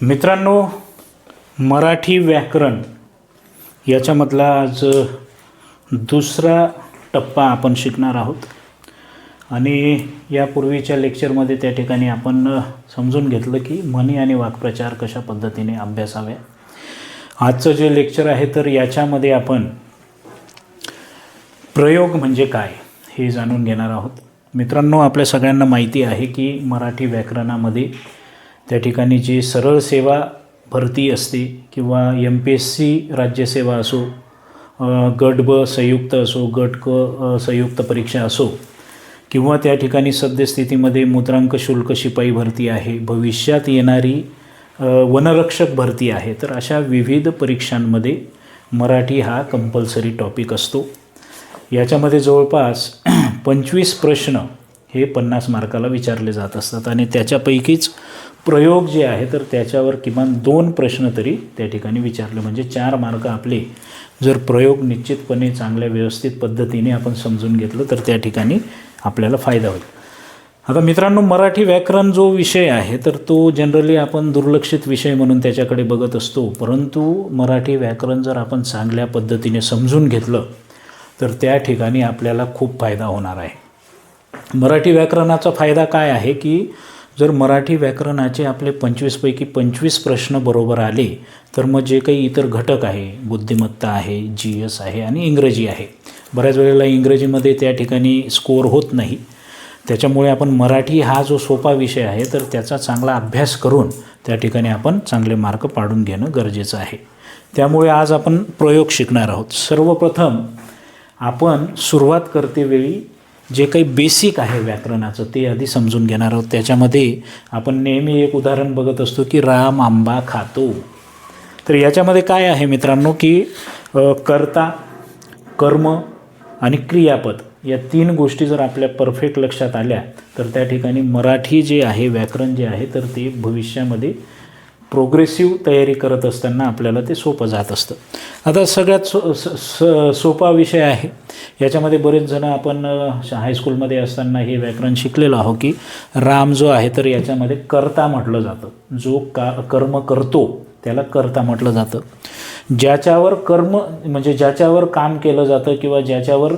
मित्रांनो मराठी व्याकरण याच्यामधला आज दुसरा टप्पा आपण शिकणार आहोत. आणि यापूर्वीच्या लेक्चरमध्ये त्या ठिकाणी आपण समजून घेतलं की म्हणी आणि वाक्प्रचार कशा पद्धतीने अभ्यासाव्या आजचं जे लेक्चर आहे तर याच्यामध्ये आपण प्रयोग म्हणजे काय हे जाणून घेणार आहोत. मित्रांनो आपल्या सगळ्यांना माहिती आहे की मराठी व्याकरणामध्ये त्या ठिकाणी जी सरळ सेवा भरती असते किंवा एम पी एस सी राज्यसेवा असो गट ब संयुक्त असो गट क संयुक्त परीक्षा असो किंवा त्या ठिकाणी सद्यस्थितीमध्ये मुद्रांक शुल्क शिपाई भरती आहे भविष्यात येणारी वनरक्षक भरती आहे तर अशा विविध परीक्षांमध्ये मराठी हा कंपल्सरी टॉपिक असतो. याच्यामध्ये जवळपास पंचवीस प्रश्न हे पन्नास मार्काला विचारले जात असतात आणि त्याच्यापैकीच प्रयोग जे आहे तर त्याच्यावर किमान दोन प्रश्न तरी त्या ठिकाणी विचारले. म्हणजे चार मार्क आपले जर प्रयोग निश्चितपणे चांगल्या व्यवस्थित पद्धतीने आपण समजून घेतलं तर त्या ठिकाणी आपल्याला फायदा होईल. आता मित्रांनो मराठी व्याकरण जो विषय आहे तर तो जनरली आपण दुर्लक्षित विषय म्हणून त्याच्याकडे बघत असतो. परंतु मराठी व्याकरण जर आपण चांगल्या पद्धतीने समजून घेतलं तर त्या ठिकाणी आपल्याला खूप फायदा होणार आहे. मराठी व्याकरणाचा फायदा काय आहे की जर मराठी व्याकरणाचे आपले पंचवीसपैकी पंचवीस प्रश्न बरोबर आले तर मग जे काही इतर घटक आहे बुद्धिमत्ता आहे जी एस आहे आणि इंग्रजी आहे. बऱ्याच वेळेला इंग्रजीमध्ये त्या ठिकाणी स्कोअर होत नाही. त्याच्यामुळे आपण मराठी हा जो सोपा विषय आहे तर त्याचा चांगला अभ्यास करून त्या ठिकाणी आपण चांगले मार्क पाडून घेणं गरजेचं आहे. त्यामुळे आज आपण प्रयोग शिकणार आहोत. सर्वप्रथम आपण सुरुवात करतेवेळी जे काही बेसिक आहे व्याकरणाचं ते आधी समजून घेणार आहोत. त्याच्यामध्ये आपण नेहमी एक उदाहरण बघत असतो की राम आंबा खातो. तर याच्यामध्ये काय आहे मित्रांनो की कर्ता कर्म आणि क्रियापद या तीन गोष्टी जर आपल्या परफेक्ट लक्षात आल्या तर त्या ठिकाणी मराठी जे आहे व्याकरण जे आहे तर ते भविष्यामध्ये प्रोग्रेसिव्ह तयारी करत असताना आपल्याला ते सोपं जात असतं. आता सगळ्यात सो स स- सोपा विषय आहे. याच्यामध्ये बरेच जण आपण हायस्कूलमध्ये असताना हे व्याकरण शिकलेलो आहो की राम जो आहे तर याच्यामध्ये कर्ता म्हटलं जातं. जो का कर्म करतो त्याला कर्ता म्हटलं जातं. ज्याच्यावर कर्म म्हणजे ज्याच्यावर काम केलं जातं किंवा ज्याच्यावर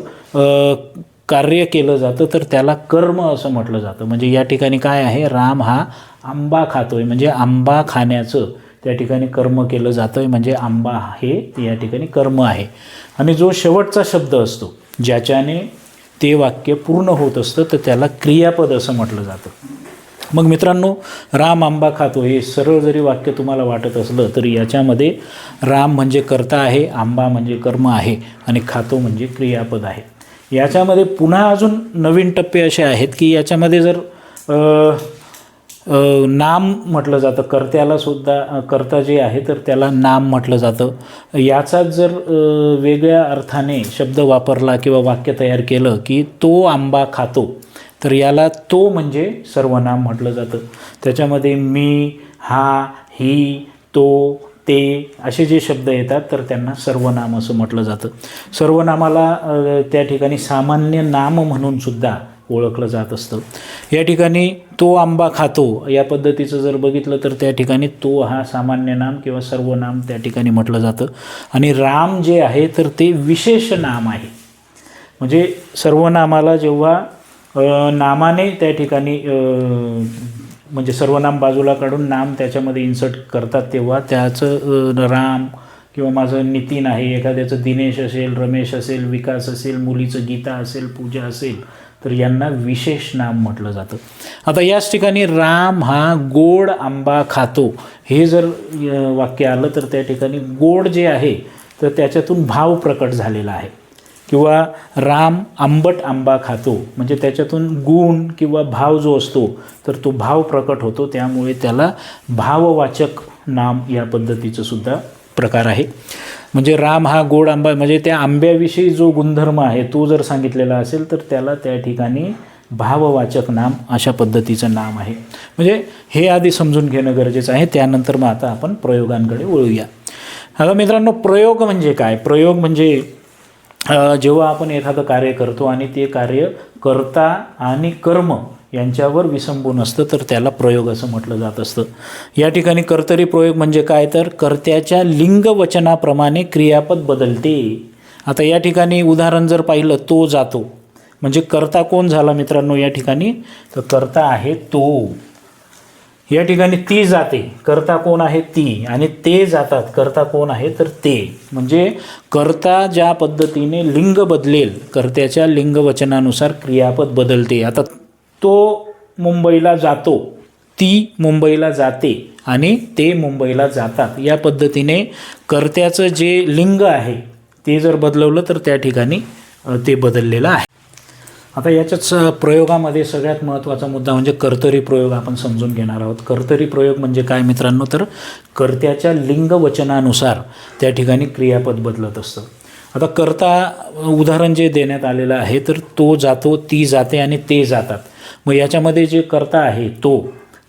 कार्य केलं जातं तर त्याला कर्म असं म्हटलं जातं. म्हणजे या ठिकाणी काय आहे? राम हा आंबा खातो आहे म्हणजे आंबा खाण्याचं त्या ठिकाणी कर्म केलं जातं आहे म्हणजे आंबा हे या ठिकाणी कर्म आहे. आणि जो शेवटचा शब्द असतो ज्याच्याने ते वाक्य पूर्ण होत असतं तर त्याला क्रियापद असं म्हटलं जातं. मग मित्रांनो राम आंबा खातो हे सरळ जरी वाक्य तुम्हाला वाटत असलं तरी याच्यामध्ये राम म्हणजे कर्ता आहे आंबा म्हणजे कर्म आहे आणि खातो म्हणजे क्रियापद आहे. याच्यामध्ये पुन्हा अजून नवीन टप्पे असे आहेत की याच्यामध्ये जर नाम म्हटलं जातं कर्त्याला सुद्धा कर्ता जे आहे तर त्याला नाम म्हटलं जातं. याचाच जर वेगळ्या अर्थाने शब्द वापरला किंवा वाक्य तयार केलं की तो आंबा खातो तर याला तो म्हणजे सर्वनाम म्हटलं जातं. त्याच्यामध्ये मी हा ही तो ते असे जे शब्द येतात तर त्यांना सर्वनाम असं म्हटलं जातं. सर्वनामाला त्या ठिकाणी सामान्य नाम म्हणून सुद्धा ओळखलं जात असतं. या ठिकाणी तो आंबा खातो या पद्धतीचं जर बघितलं तर त्या ठिकाणी तो हा सामान्य नाम किंवा सर्वनाम त्या ठिकाणी म्हटलं जातं. आणि राम जे आहे तर ते विशेष नाम आहे. म्हणजे सर्वनामाला जेव्हा नामाने त्या ठिकाणी म्हणजे सर्वनाम बाजूला काढून नाम त्याच्यामध्ये इन्सर्ट करतात तेव्हा त्याचं राम किंवा माझं नितीन आहे एखाद्याचं दिनेश असेल रमेश असेल विकास असेल मुलीचं गीता असेल पूजा असेल तर यांना विशेष नाम म्हटलं जातं. आता याच ठिकाणी राम हा गोड आंबा खातो. हे जर वाक्य आलं तर त्या ठिकाणी गोड जे आहे तर त्याच्यातून भाव प्रकट झालेला आहे. किंवा राम आंबट आंबा खातो म्हणजे त्याच्यातून गुण किंवा भाव जो असतो तर तो भाव प्रकट होतो. त्यामुळे त्याला भाववाचक नाम या पद्धतीचं सुद्धा प्रकार आहे. म्हणजे राम हा गोड आंबा म्हणजे त्या आंब्याविषयी जो गुणधर्म आहे तो जर सांगितलेला असेल तर त्याला त्या ठिकाणी भाववाचक नाम अशा पद्धतीचं नाम आहे. म्हणजे हे आधी समजून घेणं गरजेचं आहे. त्यानंतर मग आता आपण प्रयोगांकडे वळूया. आता मित्रांनो प्रयोग म्हणजे काय? प्रयोग म्हणजे जेव्हा आपण एखादं कार्य करतो आणि ते कार्य कर्ता आणि कर्म यांच्यावर विसंबून असतं तर त्याला प्रयोग असं म्हटलं जात असतं. या ठिकाणी कर्तरी प्रयोग म्हणजे काय? तर कर्त्याच्या लिंग वचनाप्रमाणे क्रियापद बदलते. आता या ठिकाणी उदाहरण जर पाहिलं तो जातो. म्हणजे कर्ता कोण झाला मित्रांनो या ठिकाणी? तर कर्ता आहे तो. या ठिकाणी ती जाते. कर्ता कोण आहे? ती. आणि ते जातात. कर्ता कोण आहे? तर ते. म्हणजे कर्ता ज्या पद्धतीने लिंग बदलेल कर्त्याच्या लिंग वचनानुसार क्रियापद बदलते. आता तो मुंबईला जातो. ती मुंबईला जाते आणि ते मुंबईला जातात. या पद्धतीने कर्त्याचं जे लिंग आहे ते जर बदलवलं तर त्या ठिकाणी ते बदललेलं आहे. आता याच्याच प्रयोगामध्ये सगळ्यात महत्त्वाचा मुद्दा म्हणजे कर्तरी प्रयोग आपण समजून घेणार आहोत. कर्तरी प्रयोग म्हणजे काय मित्रांनो? तर कर्त्याच्या लिंग वचनानुसार त्या ठिकाणी क्रियापद बदलत असतं. आता कर्ता उदाहरण जे देण्यात आलेलं आहे तर तो जातो ती जाते आणि ते जातात. मग याच्यामध्ये जे कर्ता आहे तो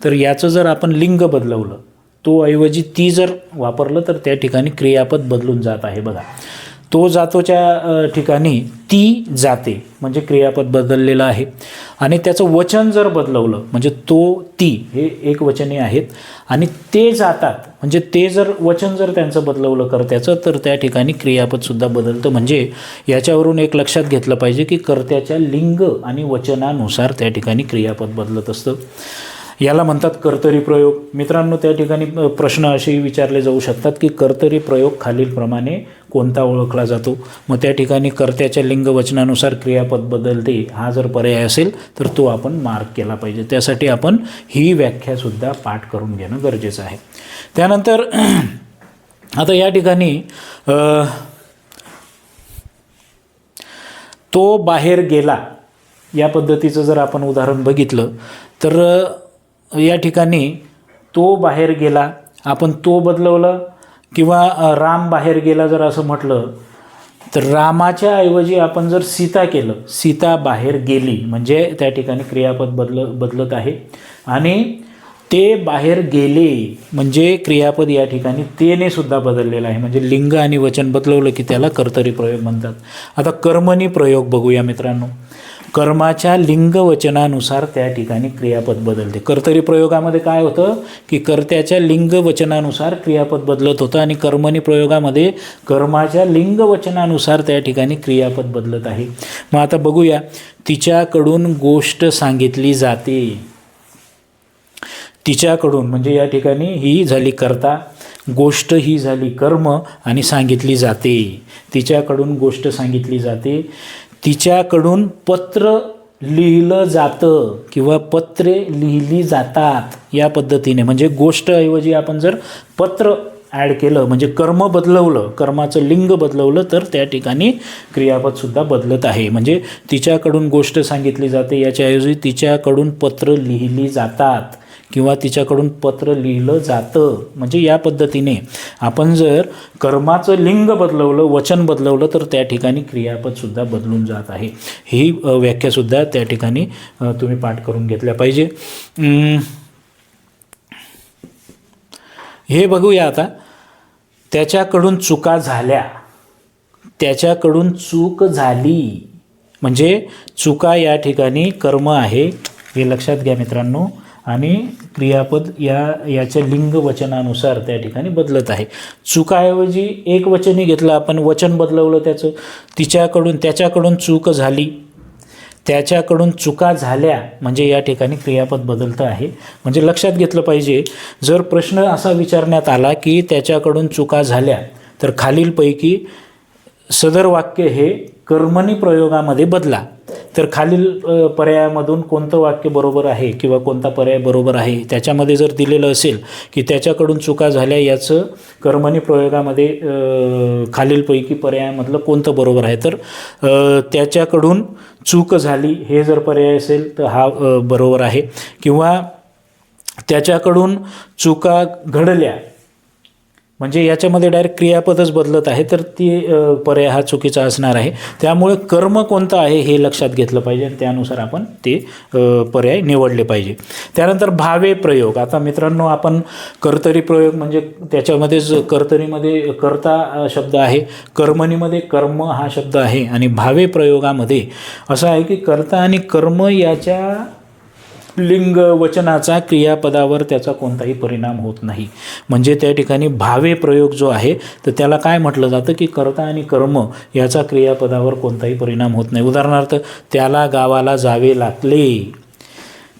तर याचं जर आपण लिंग बदलवलं तो ऐवजी ती जर वापरलं तर त्या ठिकाणी क्रियापद बदलून जात आहे बघा. तो जातोच्या ठिकाणी ती जाते. म्हणजे क्रियापद बदललेलं आहे. आणि त्याचं वचन जर बदलवलं म्हणजे तो ती हे एक वचने आहेत. आणि ते जातात म्हणजे ते जर वचन जर त्यांचं बदलवलं कर्त्याचं तर त्या ठिकाणी क्रियापदसुद्धा बदलतं. म्हणजे याच्यावरून एक लक्षात घेतलं पाहिजे की कर्त्याच्या लिंग आणि वचनानुसार त्या ठिकाणी क्रियापद बदलत असतं. याला म्हणतात कर्तरी प्रयोग. मित्रांनो त्या ठिकाणी प्रश्न असेही विचारले जाऊ शकतात की कर्तरी प्रयोग खालीलप्रमाणे कोणता ओळखला जातो? मग त्या ठिकाणी कर्त्याच्या लिंगवचनानुसार क्रियापद बदलते हा जर पर्याय असेल तर तो आपण मार्क केला पाहिजे. त्यासाठी आपण ही व्याख्यासुद्धा पाठ करून घेणं गरजेचं आहे. त्यानंतर आता या ठिकाणी तो बाहेर गेला या पद्धतीचं जर आपण उदाहरण बघितलं तर या ठिकाणी तो बाहेर गेला. आपण तो बदलवलं किंवा राम बाहेर गेला जर असं म्हटलं तर रामाच्या ऐवजी आपण जर सीता केलं सीता बाहेर गेली म्हणजे त्या ठिकाणी क्रियापद बदल बदलत आहे. आणि ते बाहेर गेले म्हणजे क्रियापद या ठिकाणी तेने सुद्धा बदललेलं आहे. म्हणजे लिंग आणि वचन बदलवलं की त्याला कर्तरी प्रयोग म्हणतात. आता कर्मणी प्रयोग बघूया मित्रांनो. कर्माच्या लिंगवचनानुसार त्या ठिकाणी क्रियापद बदलते. कर्तरी प्रयोगामध्ये काय होतं? की कर्त्याच्या लिंगवचनानुसार क्रियापद बदलत होतं आणि कर्मणी प्रयोगामध्ये कर्माच्या लिंगवचनानुसार त्या ठिकाणी क्रियापद बदलत आहे. मग आता बघूया. तिच्याकडून गोष्ट सांगितली जाते. तिच्याकडून म्हणजे या ठिकाणी ही झाली कर्ता गोष्ट ही झाली कर्म आणि सांगितली जाते. तिच्याकडून गोष्ट सांगितली जाते. तिच्याकडून पत्र लिहिलं जातं किंवा पत्रे लिहिली जातात या पद्धतीने. म्हणजे गोष्टऐवजी आपण जर पत्र ॲड केलं म्हणजे कर्म बदलवलं कर्माचं लिंग बदलवलं तर त्या ठिकाणी क्रियापदसुद्धा बदलत आहे. म्हणजे तिच्याकडून गोष्ट सांगितली जाते याच्याऐवजी तिच्याकडून पत्र लिहिली जातात. किंवा तिच्याकडून पत्र लिहिलं जातं. म्हणजे या पद्धतीने आपण जर कर्माचं लिंग बदलवलं वचन बदलवलं तर त्या ठिकाणी क्रियापदसुद्धा बदलून जात आहे. ही व्याख्यासुद्धा त्या ठिकाणी तुम्ही पाठ करून घेतल्या पाहिजे. हे बघूया आता. त्याच्याकडून चुका झाल्या. त्याच्याकडून चूक झाली. म्हणजे चुका या ठिकाणी कर्म आहे. हे लक्षात घ्या मित्रांनो. आणि क्रियापद या याच्या लिंग वचनानुसार त्या ठिकाणी बदलत आहे. चुकाऐवजी एक वचनी घेतलं आपण वचन बदलवलं त्याचं. तिच्याकडून त्याच्याकडून चूक झाली. त्याच्याकडून चुका झाल्या म्हणजे या ठिकाणी क्रियापद बदलतं आहे. म्हणजे लक्षात घेतलं पाहिजे जर प्रश्न असा विचारण्यात आला की त्याच्याकडून चुका झाल्या तर खालीलपैकी सदर वाक्य हे कर्मणी प्रयोगामध्ये बदला. तर खालील पर्यायामधून कोणतं वाक्य बरोबर आहे किंवा कोणता पर्याय बरोबर आहे त्याच्यामध्ये जर दिलेलं असेल की त्याच्याकडून चुका झाल्या याचं कर्मणी प्रयोगामध्ये खालीलपैकी पर्यायामधलं कोणतं बरोबर आहे तर त्याच्याकडून चूक झाली हे जर पर्याय असेल तर हा बरोबर आहे. किंवा त्याच्याकडून चुका घडल्या म्हणजे याच्यामध्ये डायरेक्ट क्रियापदच बदलत आहे तर ती पर्याय हा चुकीचा असणार आहे. त्यामुळे कर्म कोणतं आहे हे लक्षात घेतलं पाहिजे आणि त्यानुसार आपण ते पर्याय निवडले पाहिजे. त्यानंतर भावे प्रयोग. आता मित्रांनो आपण कर्तरी प्रयोग म्हणजे त्याच्यामध्येच कर्तरीमध्ये कर्ता शब्द आहे कर्मणीमध्ये कर्म हा शब्द आहे आणि भावे प्रयोगामध्ये असं आहे की कर्ता आणि कर्म याच्या लिंग वचनाचा क्रियापदावर त्याचा कोणताही परिणाम होत नाही. म्हणजे त्या ठिकाणी भावे प्रयोग जो आहे तर त्याला काय म्हटलं जातं की कर्ता आणि कर्म याचा क्रियापदावर कोणताही परिणाम होत नाही. उदाहरणार्थ त्याला गावाला जावे लागले.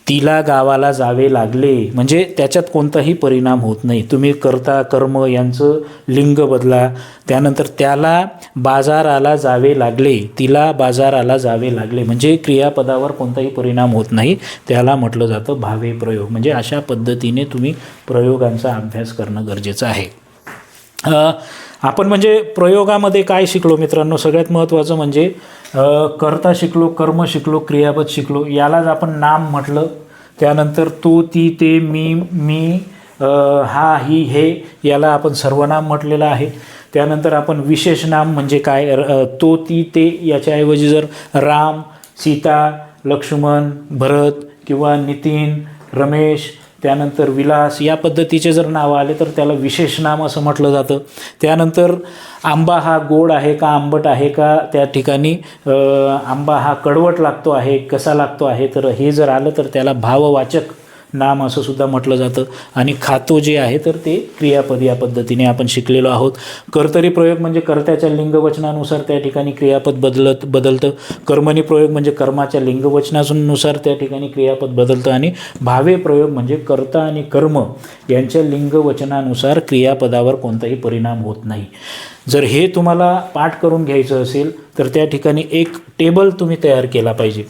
तिला गावाला जावे लागले. म्हणजे त्याच्यात कोणताही परिणाम होत नाही. तुम्ही करता कर्म यांचं लिंग बदला. त्यानंतर त्याला बाजाराला जावे लागले. तिला बाजाराला जावे लागले. म्हणजे क्रियापदावर कोणताही परिणाम होत नाही. त्याला म्हटलं जातं भावे प्रयोग. म्हणजे अशा पद्धतीने तुम्ही प्रयोगांचा अभ्यास करणं गरजेचं आहे. आपण म्हणजे प्रयोगामध्ये काय शिकलो मित्रांनो? सगळ्यात महत्त्वाचं म्हणजे कर्ता शिकलो कर्म शिकलो क्रियापद शिकलो यालाच आपण नाम म्हटलं. त्यानंतर तो ती ते मी मी हा ही हे याला आपण सर्वनाम म्हटलेलं आहे. त्यानंतर आपण विशेष नाम म्हणजे काय? तो ती ते याच्याऐवजी जर राम सीता लक्ष्मण भरत किंवा नितीन रमेश त्यानंतर विलास या पद्धतीचे जर नावं आले तर त्याला विशेष नाम असं म्हटलं जातं. त्यानंतर आंबा हा गोड आहे का आंबट आहे का त्या ठिकाणी आंबा हा कडवट लागतो आहे कसा लागतो आहे तर हे जर आलं तर त्याला भाववाचक नाम असं सुद्धा म्हटलं जातं. आणि खातो जे आहे तर ते क्रियापद या पद्धतीने आपण शिकलेलो आहोत. कर्तरी प्रयोग म्हणजे कर्त्याच्या लिंगवचनानुसार त्या ठिकाणी क्रियापद बदलत बदलतं. कर्मणी प्रयोग म्हणजे कर्माच्या लिंगवचनानुसार त्या ठिकाणी क्रियापद बदलतं. आणि भावे प्रयोग म्हणजे कर्ता आणि कर्म यांच्या लिंगवचनानुसार क्रियापदावर कोणताही परिणाम होत नाही. जर हे तुम्हाला पाठ करून घ्यायचं असेल तर त्या ठिकाणी एक टेबल तुम्ही तयार केला पाहिजे.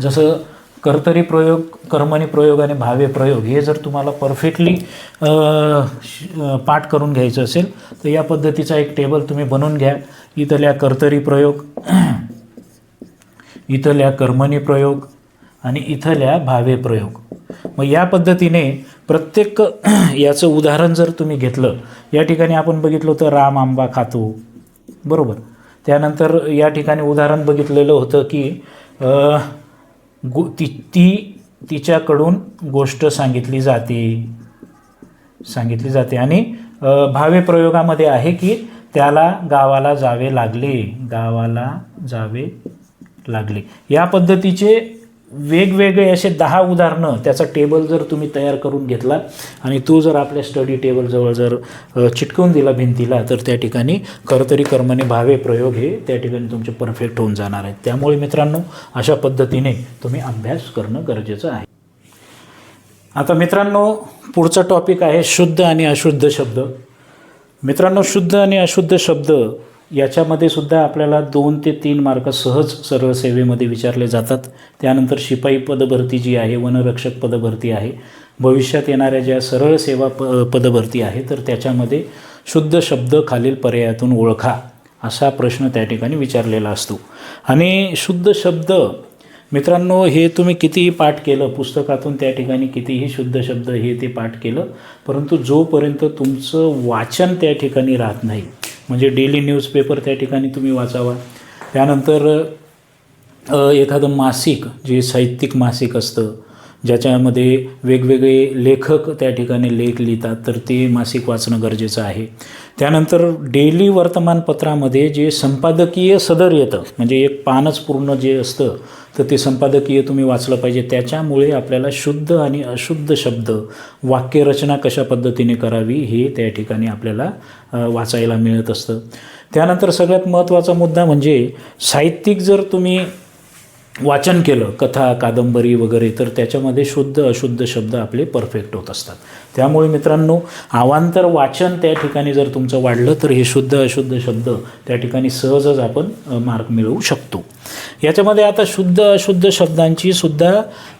जसं कर्तरी प्रयोग कर्मणी प्रयोग आणि भावे प्रयोग हे जर तुम्हाला परफेक्टली पाठ करून घ्यायचं असेल तर या पद्धतीचा एक टेबल तुम्ही बनवून घ्या. इथल्या कर्तरी प्रयोग इथल्या कर्मणी प्रयोग आणि इथल्या भावे प्रयोग. मग या पद्धतीने प्रत्येक याचं उदाहरण जर तुम्ही घेतलं या ठिकाणी आपण बघितलं तर राम आंबा खातो बरोबर. त्यानंतर या ठिकाणी उदाहरण बघितलेलं होतं की गो ती ती तिच्याकडून गोष्ट सांगितली जाते. सांगितली जाते. आणि भावे प्रयोगामध्ये आहे की त्याला गावाला जावे लागले. गावाला जावे लागले. या पद्धतीचे वेगवेगळे असे दहा उदाहरणं त्याचा टेबल जर तुम्ही तयार करून घेतला आणि तो जर आपल्या स्टडी टेबलजवळ जर चिटकवून दिला भिंतीला तर त्या ठिकाणी कर्तरी कर्मने भावे प्रयोग हे त्या ठिकाणी तुमचे परफेक्ट होऊन जाणार आहेत. त्यामुळे मित्रांनो अशा पद्धतीने तुम्ही अभ्यास करणं गरजेचं आहे. आता मित्रांनो पुढचा टॉपिक आहे शुद्ध आणि अशुद्ध शब्द. मित्रांनो शुद्ध आणि अशुद्ध शब्द याच्यामध्ये सुद्धा आपल्याला दोन ते तीन मार्क सहज सरळ सेवेमध्ये विचारले जातात. त्यानंतर शिपाई पदभरती जी आहे वनरक्षक पदभरती आहे. भविष्यात येणाऱ्या ज्या सरळ सेवा प पदभरती आहे तर त्याच्यामध्ये शुद्ध शब्द खालील पर्यायातून ओळखा असा प्रश्न त्या ठिकाणी विचारलेला असतो. आणि शुद्ध शब्द मित्रांनो हे तुम्ही कितीही पाठ केलं पुस्तकातून त्या ठिकाणी कितीही शुद्ध शब्द हे ते पाठ केलं परंतु जोपर्यंत तुमचं वाचन त्या ठिकाणी राहत नाही म्हणजे डेली न्यूजपेपर त्या ठिकाणी तुम्ही वाचावा. त्यानंतर एखादं मासिक जे साहित्यिक मासिक असतं ज्याच्यामध्ये वेगवेगळे लेखक त्या ठिकाणी लेख लिहितात तर ते मासिक वाचणं गरजेचं आहे. त्यानंतर डेली वर्तमानपत्रामध्ये जे संपादकीय सदर येतं म्हणजे एक पानच पूर्ण जे असतं तर ते संपादकीय तुम्ही वाचलं पाहिजे. त्याच्यामुळे आपल्याला शुद्ध आणि अशुद्ध शब्द वाक्यरचना कशा पद्धतीने करावी हे त्या ठिकाणी आपल्याला वाचायला मिळत असतं. त्यानंतर सगळ्यात महत्त्वाचा मुद्दा म्हणजे साहित्यिक जर तुम्ही वाचन केलं कथा कादंबरी वगैरे तर त्याच्यामध्ये शुद्ध अशुद्ध शब्द आपले परफेक्ट होत असतात. त्यामुळे मित्रांनो आवांतर वाचन त्या ठिकाणी जर तुमचं वाढलं तर हे शुद्ध अशुद्ध शब्द त्या ठिकाणी सहजच आपण मार्क मिळवू शकतो. याच्यामध्ये आता शुद्ध अशुद्ध शब्दांची सुद्धा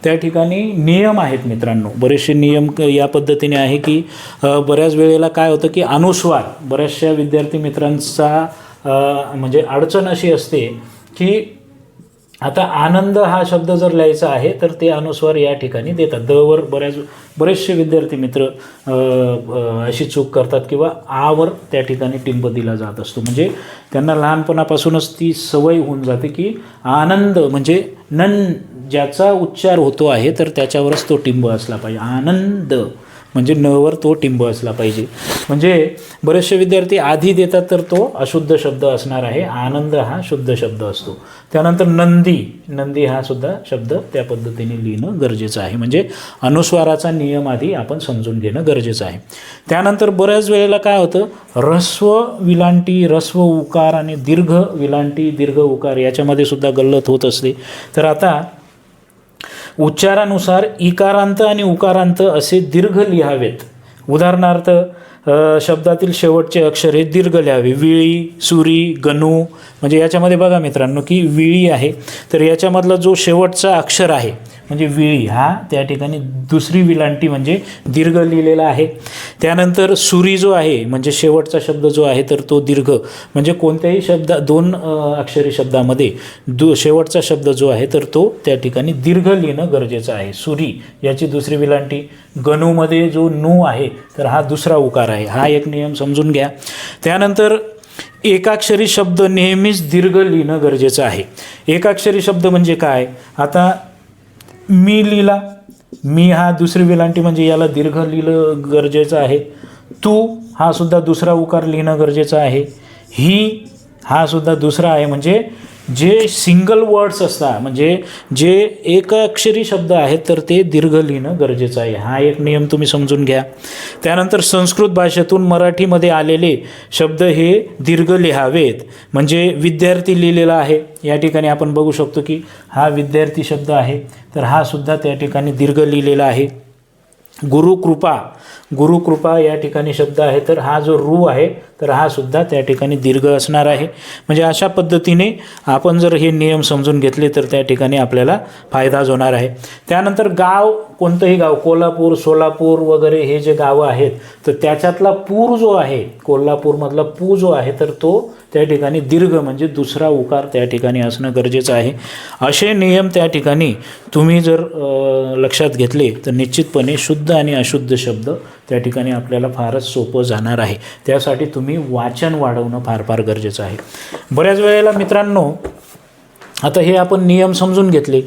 त्या ठिकाणी नियम आहेत मित्रांनो. बरेचसे नियम या पद्धतीने आहे की बऱ्याच वेळेला काय होतं की अनुस्वार बऱ्याचशा विद्यार्थी मित्रांचा म्हणजे अडचण अशी असते की आता आनंद हा शब्द जर लिहायचा आहे तर ते अनुस्वार या ठिकाणी देतात. दवर बऱ्याच बरेचसे विद्यार्थी मित्र अशी चूक करतात किंवा आवर त्या ठिकाणी टिंब दिला जात असतो. म्हणजे त्यांना लहानपणापासूनच ती सवय होऊन जाते की आनंद म्हणजे नन ज्याचा उच्चार होतो आहे तर त्याच्यावरच तो टिंब असला पाहिजे. आनंद. म्हणजे नवर तो टिंब असला पाहिजे. म्हणजे बरेचसे विद्यार्थी आधी देतात तर तो अशुद्ध शब्द असणार आहे आनंद हा शुद्ध शब्द असतो. त्यानंतर नंदी नंदी हा सुद्धा शब्द त्या पद्धतीने लिहिणं गरजेचं आहे. म्हणजे अनुस्वाराचा नियम आधी आपण समजून घेणं गरजेचं आहे. त्यानंतर बऱ्याच वेळेला काय होतं? ह्रस्व विलांटी ह्रस्व उकार आणि दीर्घ विलांटी दीर्घ उकार याच्यामध्ये सुद्धा गल्लत होत असते. तर आता उच्चारानुसार इकारांत आणि उकारांत असे दीर्घ लिहावेत. उदाहरणार्थ शब्दातील शेवटचे अक्षर हे दीर्घ लिहावे. विळी सुरी गणू म्हणजे याच्यामध्ये बघा मित्रांनो की विळी आहे. तर याच्यामधला जो शेवटचा अक्षर आहे म्हणजे विळी हा त्या ठिकाणी दुसरी विलांटी म्हणजे दीर्घ लिहिलेला आहे. त्यानंतर सुरी जो आहे म्हणजे शेवटचा शब्द जो आहे तर तो दीर्घ. म्हणजे कोणत्याही शब्द दोन अक्षरी शब्दामध्ये दु शेवटचा शब्द जो आहे तर तो त्या ठिकाणी दीर्घ लिहिणं गरजेचं आहे. सुरी याची दुसरी विलांटी. गणूमध्ये जो नू आहे तर हा दुसरा उकार आहे. हा एक नियम समजून घ्या. त्यानंतर एकाक्षरी शब्द नेहमीच दीर्घ लिहिणं गरजेचं आहे. एकाक्षरी शब्द म्हणजे काय? आता मी लिहिला. मी हा दुसरी वेलांटी म्हणजे याला दीर्घ लिहिलं गरजेचं आहे. तू हा सुद्धा दुसरा उकार लिहिणं गरजेचं आहे. ही हा सुद्धा दुसरा आहे. म्हणजे जे सिंगल वर्ड्स असतात म्हणजे जे एक अक्षरी शब्द आहेत तर ते दीर्घ लिहिणं गरजेचं आहे. हा एक नियम तुम्ही समजून घ्या. त्यानंतर संस्कृत भाषेतून मराठीमध्ये आलेले शब्द हे दीर्घ लिहावेत. म्हणजे विद्यार्थी लिहिलेला आहे. या ठिकाणी आपण बघू शकतो की हा विद्यार्थी शब्द आहे. तर हा सुद्धा त्या ठिकाणी दीर्घ लिहिलेला आहे. गुरुकृपा गुरुकृपा या ठिकाणी शब्द आहे तर हा जो रू आहे तर हा सुद्धा त्या ठिकाणी दीर्घ असणार आहे. म्हणजे अशा पद्धतीने आपण जर हे नियम समजून घेतले तर त्या ठिकाणी आपल्याला फायदाच होणार आहे. त्यानंतर गाव कोणतंही गाव कोल्हापूर सोलापूर वगैरे हे जे गावं आहेत तर त्याच्यातला पूर जो आहे कोल्हापूरमधला पू जो आहे तर तो त्या ठिकाणी दीर्घ म्हणजे दुसरा उकार त्या ठिकाणी असणं गरजेचं आहे. असे नियम त्या ठिकाणी तुम्ही जर लक्षात घेतले तर निश्चितपणे शुद्ध आणि अशुद्ध शब्द त्या ठिकाणी आपल्याला फारच सोपं जाणार आहे. त्यासाठी तुम्ही वाचन वाढवणं फार फार गरजेचं आहे. बऱ्याच वेळेला मित्रांनो आता हे आपण नियम समजून घेतले.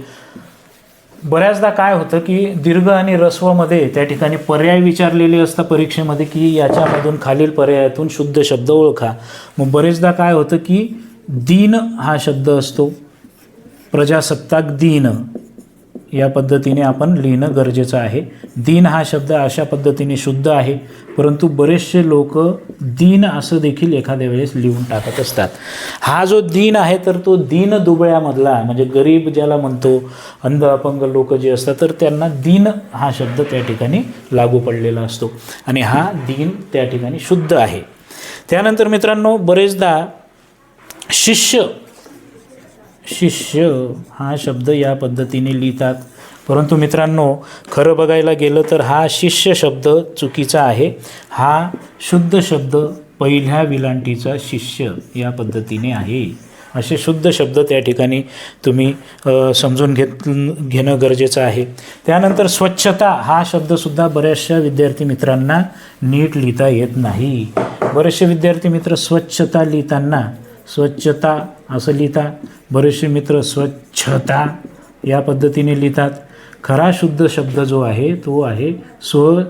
बऱ्याचदा काय होतं की दीर्घ आणि रस्वमध्ये त्या ठिकाणी पर्याय विचारलेले असतात परीक्षेमध्ये की याच्यामधून खालील पर्यायातून शुद्ध शब्द ओळखा. मग बरेचदा काय होतं की दीन हा शब्द असतो. प्रजासत्ताक दिन. या पद्धतीने आपण लिहिणं गरजेचं आहे. दीन हा शब्द अशा पद्धतीने शुद्ध आहे परंतु बरेचसे लोक दीन असं देखील एखाद्या वेळेस लिहून टाकत असतात. हा जो दीन आहे तर तो दीन दुबळ्यामधला म्हणजे गरीब ज्याला म्हणतो अंध अपंग लोक जे असतात तर त्यांना दीन हा शब्द त्या ठिकाणी लागू पडलेला असतो. आणि हा दीन त्या ठिकाणी शुद्ध आहे. त्यानंतर मित्रांनो बरेचदा शिष्य शिष्य हा शब्द या पद्धतीने लिहितात. परंतु मित्रांनो खरं बघायला गेलं तर हा शिष्य शब्द चुकीचा आहे. हा शुद्ध शब्द पहिल्या विलांटीचा शिष्य या पद्धतीने आहे. असे शुद्ध शब्द त्या ठिकाणी तुम्ही समजून घेत घेणं गरजेचं आहे. त्यानंतर स्वच्छता हा शब्दसुद्धा बऱ्याचशा विद्यार्थी मित्रांना नीट लिहिता येत नाही. बरेचसे विद्यार्थी मित्र स्वच्छता लिहिताना स्वच्छता असं लिहितात. बरेचसे मित्र स्वच्छता या पद्धतीने लिहितात. खरा शुद्ध शब्द जो आहे तो आहे स्व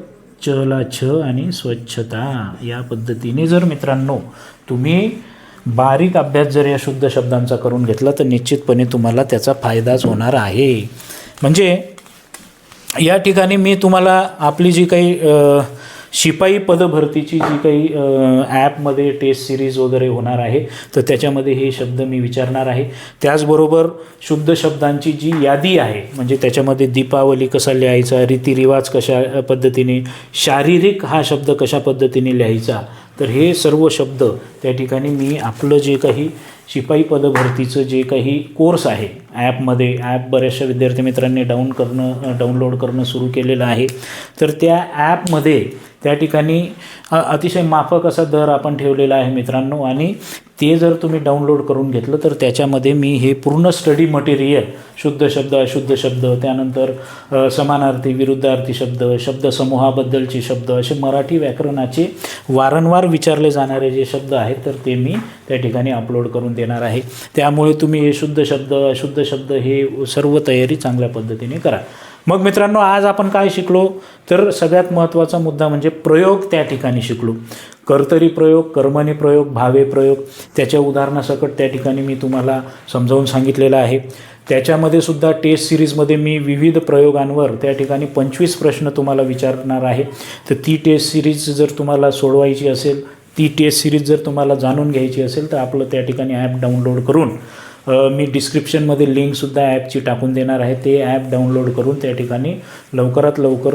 चला छ आणि स्वच्छता या पद्धतीने. जर मित्रांनो तुम्ही बारीक अभ्यास जर या शुद्ध शब्दांचा करून घेतला तर निश्चितपणे तुम्हाला त्याचा फायदाच होणार आहे. म्हणजे या ठिकाणी मी तुम्हाला आपली जी काही शिपाई पदभरतीची जी काही ॲपमध्ये टेस्ट सिरीज वगैरे होणार आहे तर त्याच्यामध्ये हे शब्द मी विचारणार आहे. त्याचबरोबर शुद्ध शब्दांची जी यादी आहे म्हणजे त्याच्यामध्ये दीपावली कसा लिहायचा रीतिरिवाज कशा पद्धतीने शारीरिक हा शब्द कशा पद्धतीने लिहायचा तर हे सर्व शब्द त्या ठिकाणी मी आपलं जे काही शिपाई पदभरतीचं जे काही कोर्स आहे ॲपमध्ये ॲप बऱ्याचशा विद्यार्थी मित्रांनी डाऊन करणं डाउनलोड करणं सुरू केलेलं आहे. तर त्या ॲपमध्ये त्या ठिकाणी अतिशय माफक असा दर आपण ठेवलेला आहे मित्रांनो. आणि ते जर तुम्ही डाउनलोड करून घेतलं तर त्याच्यामध्ये मी हे पूर्ण स्टडी मटेरियल शुद्ध शब्द अशुद्ध शब्द त्यानंतर समानार्थी विरुद्धार्थी शब्द शब्दसमूहाबद्दलचे शब्द असे मराठी व्याकरणाचे वारंवार विचारले जाणारे जे शब्द आहेत तर ते मी त्या ठिकाणी अपलोड करून देणार आहे. त्यामुळे तुम्ही हे शुद्ध शब्द अशुद्ध शब्द हे सर्व तयारी चांगल्या पद्धतीने करा. मग मित्रांनो आज आपण काय शिकलो? तर सगळ्यात महत्त्वाचा मुद्दा म्हणजे प्रयोग त्या ठिकाणी शिकलो. कर्तरी प्रयोग कर्मणी प्रयोग भावे प्रयोग त्याच्या उदाहरणासकट त्या ठिकाणी मी तुम्हाला समजावून सांगितलेलं आहे. त्याच्यामध्ये सुद्धा टेस्ट सिरीजमध्ये मी विविध प्रयोगांवर त्या ठिकाणी पंचवीस प्रश्न तुम्हाला विचारणार आहे. तर ती टेस्ट सिरीज जर तुम्हाला सोडवायची असेल ती टेस्ट सिरीज जर तुम्हाला जाणून घ्यायची असेल तर आपलं त्या ठिकाणी ॲप डाउनलोड करून मी डिस्क्रिप्शनमध्ये लिंकसुद्धा ॲपची टाकून देणार आहे. ते ॲप डाउनलोड करून त्या ठिकाणी लवकरात लवकर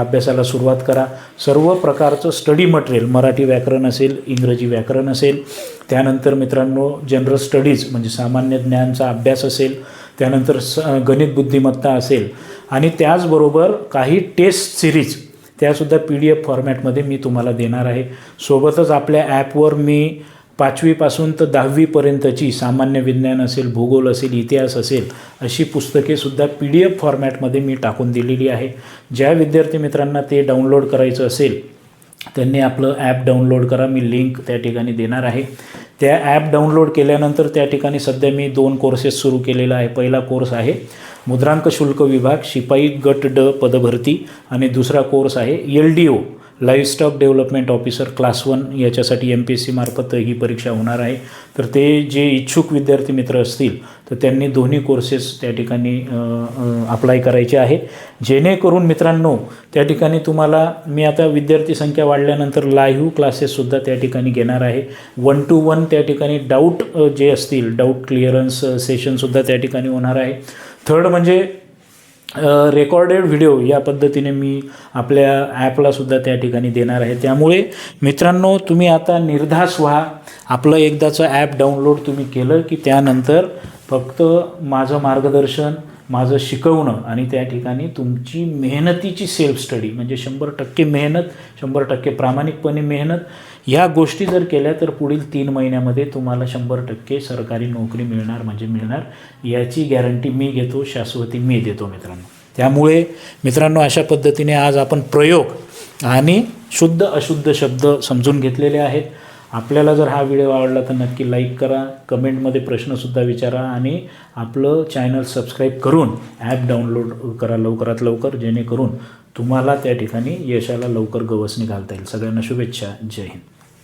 अभ्यासाला सुरुवात करा. सर्व प्रकारचं स्टडी मटेरियल मराठी व्याकरण असेल इंग्रजी व्याकरण असेल त्यानंतर मित्रांनो जनरल स्टडीज म्हणजे सामान्य ज्ञानचा अभ्यास असेल त्यानंतर स गणित बुद्धिमत्ता असेल आणि त्याचबरोबर काही टेस्ट सिरीज त्यासुद्धा पी डी एफ फॉर्मॅटमध्ये मी तुम्हाला देणार आहे. सोबतच आपल्या ॲपवर मी पाचवीपासून तर दहावीपर्यंतची सामान्य विज्ञान असेल भूगोल असेल इतिहास असेल अशी पुस्तकेसुद्धा पी डी एफ फॉर्मॅटमध्ये मी टाकून दिलेली आहे. ज्या विद्यार्थी मित्रांना ते डाउनलोड करायचं असेल त्यांनी आपलं ॲप डाउनलोड करा. मी लिंक त्या ठिकाणी देणार आहे. त्या ॲप डाउनलोड केल्यानंतर त्या ठिकाणी सध्या मी दोन कोर्सेस सुरू केलेला आहे. पहिला कोर्स आहे मुद्रांक शुल्क विभाग शिपाई गट ड पदभरती आणि दुसरा कोर्स आहे L D O. Livestock development officer class one याच्यासाठी एम पी एस सीमार्फत ही परीक्षा होणार आहे. तर ते जे इच्छुक विद्यार्थी मित्र असतील तर त्यांनी दोन्ही कोर्सेस त्या ठिकाणी अप्लाय करायचे आहे. जेणेकरून मित्रांनो त्या ठिकाणी तुम्हाला मी आता विद्यार्थी संख्या वाढल्यानंतर लाईव्ह क्लासेससुद्धा त्या ठिकाणी घेणार आहे. वन टू वन त्या ठिकाणी डाऊट जे असतील डाऊट क्लिअरन्स सेशनसुद्धा त्या ठिकाणी होणार आहे. थर्ड म्हणजे रेकॉर्डेड व्हिडिओ या पद्धतीने मी आपल्या ॲपलासुद्धा त्या ठिकाणी देणार आहे. त्यामुळे मित्रांनो तुम्ही आता निर्धास व्हा. आपलं एकदाचं ॲप डाउनलोड तुम्ही केलं की त्यानंतर फक्त माझं मार्गदर्शन माझं शिकवणं आणि त्या ठिकाणी तुमची मेहनतीची सेल्फ स्टडी म्हणजे शंभर टक्के मेहनत शंभर टक्के प्रामाणिकपणे मेहनत ह्या गोष्टी जर केल्या तर पुढील तीन महिन्यामध्ये तुम्हाला शंभर टक्के सरकारी नोकरी मिळणार म्हणजे मिळणार. याची गॅरंटी मी घेतो शाश्वती मी देतो मित्रांनो. त्यामुळे मित्रांनो अशा पद्धतीने आज आपण प्रयोग आणि शुद्ध अशुद्ध शब्द समजून घेतलेले आहेत. आपल्याला जर हा व्हिडिओ आवडला तर नक्की लाईक करा कमेंटमध्ये प्रश्नसुद्धा विचारा आणि आपलं चॅनल सबस्क्राईब करून ॲप डाउनलोड करा लवकरात लवकर जेणेकरून तुम्हाला त्या ठिकाणी यशाला लवकर गवसणी घालता येईल. सगळ्यांना शुभेच्छा. जय हिंद.